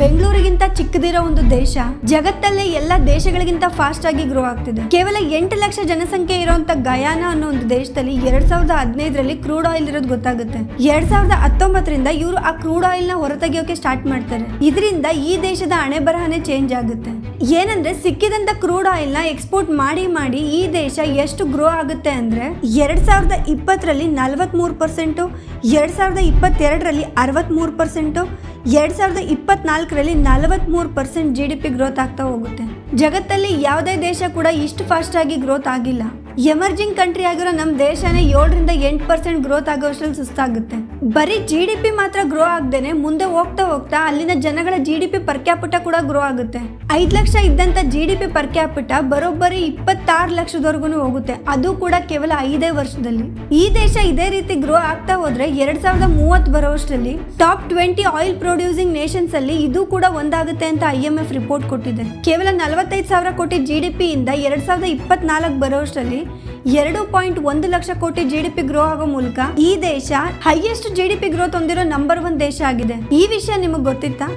ಬೆಂಗಳೂರಿಗಿಂತ ಚಿಕ್ಕದಿರೋ ಒಂದು ದೇಶ, ಜಗತ್ತಲ್ಲೇ ಎಲ್ಲ ದೇಶಗಳಿಗಿಂತ ಫಾಸ್ಟ್ ಆಗಿ ಗ್ರೋ ಆಗ್ತಿದೆ. ಕೇವಲ ಎಂಟು ಲಕ್ಷ ಜನಸಂಖ್ಯೆ ಇರುವಂತ ಗಯಾನ ಅನ್ನೋ ಒಂದು ದೇಶದಲ್ಲಿ ಎರಡ್ ಸಾವಿರದ ಹದಿನೈದರಲ್ಲಿ ಕ್ರೂಡ್ ಆಯಿಲ್ ಇರೋದು ಗೊತ್ತಾಗುತ್ತೆ. ಎರಡ್ ಸಾವಿರದ ಹತ್ತೊಂಬತ್ತರಿಂದ ಇವರು ಆ ಕ್ರೂಡ್ ಆಯಿಲ್ನ ಹೊರತೆಗೆಯೋಕೆ ಸ್ಟಾರ್ಟ್ ಮಾಡ್ತಾರೆ. ಇದರಿಂದ ಈ ದೇಶದ ಹಣೆ ಬರಹನೇ ಚೇಂಜ್ ಆಗುತ್ತೆ. ಏನಂದ್ರೆ ಸಿಕ್ಕಿದಂತ ಕ್ರೂಡ್ ಆಯಿಲ್ನ ಎಕ್ಸ್ಪೋರ್ಟ್ ಮಾಡಿ ಮಾಡಿ ಈ ದೇಶ ಎಷ್ಟು ಗ್ರೋ ಆಗುತ್ತೆ ಅಂದ್ರೆ ಎರಡ್ ಸಾವಿರದ ಇಪ್ಪತ್ತರಲ್ಲಿ ನಲವತ್ತ್ಮೂರು ಪರ್ಸೆಂಟು ಎರಡ್ ಸಾವಿರದ ಇಪ್ಪತ್ತೆರಡರಲ್ಲಿ ಅರವತ್ತ್ಮೂರು ಪರ್ಸೆಂಟು ಎರಡ್ ಸಾವಿರದ ಇಪ್ಪತ್ನಾಲ್ಕರಲ್ಲಿ ನಲವತ್ತ್ಮೂರು percent G D P growth ಆಗ್ತಾ ಹೋಗುತ್ತೆ. ಜಗತ್ತಲ್ಲಿ ಯಾವುದೇ ದೇಶ ಕೂಡ ಇಷ್ಟು ಫಾಸ್ಟ್ ಆಗಿ ಗ್ರೋತ್ ಆಗಿಲ್ಲ. ಎಮರ್ಜಿಂಗ್ ಕಂಟ್ರಿ ಆಗಿರೋ ನಮ್ಮ ದೇಶನೇ ಏಳರಿಂದ ಎಂಟು ಪರ್ಸೆಂಟ್ ಗ್ರೋತ್ ಆಗೋಷ್ಟರಲ್ಲಿ ಸುಸ್ತಾಗುತ್ತೆ. ಬರೀ ಜಿ ಡಿ ಪಿ ಮಾತ್ರ ಗ್ರೋ ಆಗದೇನೆ ಮುಂದೆ ಹೋಗ್ತಾ ಹೋಗ್ತಾ ಅಲ್ಲಿನ ಜನಗಳ G D P per capita ಕೂಡ ಗ್ರೋ ಆಗುತ್ತೆ. ಐದು ಲಕ್ಷ ಇದ್ದಂತ G D P per capita ಬರೋಬ್ಬರಿ ಇಪ್ಪತ್ತಾರು ಲಕ್ಷದವರೆಗೂ ಹೋಗುತ್ತೆ. ಅದು ಕೂಡ ಕೇವಲ ಐದೇ ವರ್ಷದಲ್ಲಿ. ಈ ದೇಶ ಇದೇ ರೀತಿ ಗ್ರೋ ಆಗ್ತಾ ಹೋದ್ರೆ ಎರಡ್ ಸಾವಿರದ ಮೂವತ್ತು ಬರೋಷ್ಟರಲ್ಲಿ top twenty oil producing nations ಅಲ್ಲಿ ಇದು ಕೂಡ ಒಂದಾಗುತ್ತೆ ಅಂತ ಐ ಎಂ ಎಫ್ ರಿಪೋರ್ಟ್ ಕೊಟ್ಟಿದೆ. ಕೇವಲ ನಲವತ್ತೈದು ಸಾವಿರ ಕೋಟಿ ಜಿ ಡಿ ಪಿ ಇಂದ ಎರಡ್ ಸಾವಿರದ ಇಪ್ಪತ್ನಾಲ್ಕು ಬರೋಷ್ಟರಲ್ಲಿ ಎರಡು ಪಾಯಿಂಟ್ ಒಂದು ಲಕ್ಷ ಕೋಟಿ ಜಿ ಡಿ ಪಿ ಗ್ರೋ ಆಗೋ ಮೂಲಕ ಈ ದೇಶ highest G D P growth ಹೊಂದಿರೋ ನಂಬರ್ ಒನ್ ದೇಶ ಆಗಿದೆ. ಈ ವಿಷಯ ನಿಮಗೆ ಗೊತ್ತಿತ್ತಾ?